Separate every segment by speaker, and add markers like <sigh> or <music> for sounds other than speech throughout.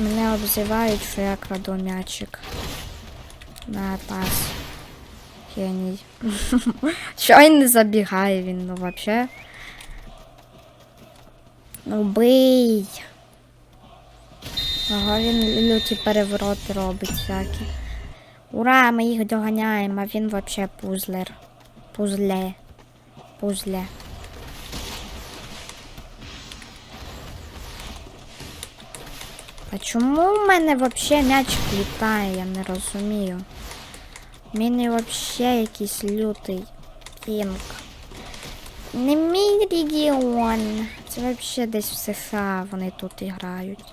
Speaker 1: мене обзивають, що я краду м'ячик. На пас. Геній. <laughs> Що він не забігає він, ну вообще. Ну бий. Ага, він люті перевороти робить всякі. Ура, ми їх доганяємо, а він вообще пузлер. Пузле. Пузле. А чому в мене вообще м'ячик літає, я не розумію. У мене вообще якийсь лютий кінг. Не мій регіон. Це вообще десь в США вони тут грають.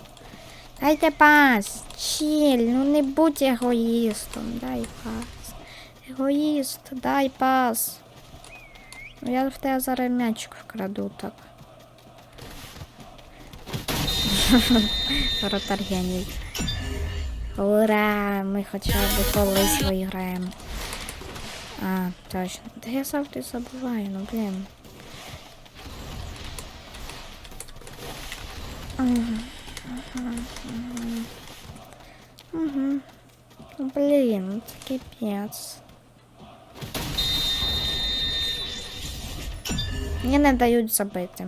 Speaker 1: Дайте пас. Чіль, ну не будь егоїстом. Дай пас. Егоїст, дай пас. Ну я в тебе зараз м'ячик вкраду так. Воротар геній. Ура! Ми хоча б колись виграємо. А, точно. Та я завжди забуваю, ну блін. Угу. Ну блін, це капець. Мені не дають забити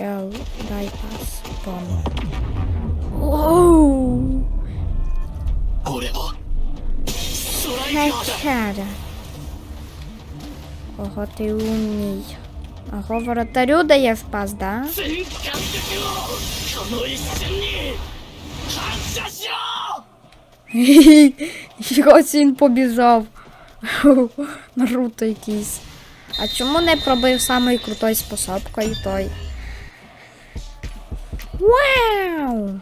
Speaker 2: shall
Speaker 1: thy
Speaker 2: pass upon. Wow!
Speaker 1: Найхада. Ого, ти умний. Ого, воротарю дає впас, да? Якось він побіжав. Наруто якийсь. А чому не пробив самою крутою способкою той? Вау!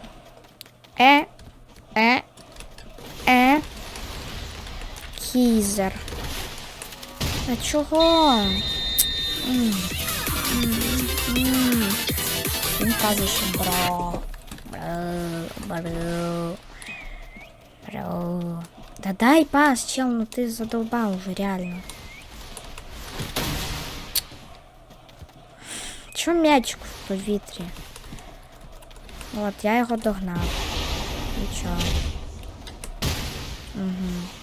Speaker 1: Е, е, е. Кізер. А чого? М, м, м. Він каже, що бро. Бро, бро. Бро. Да дай пас, чел, ну ти задовбав уже, реально. Чому м'ячик в повітрі? От, я його догнав. Нічого. Угу.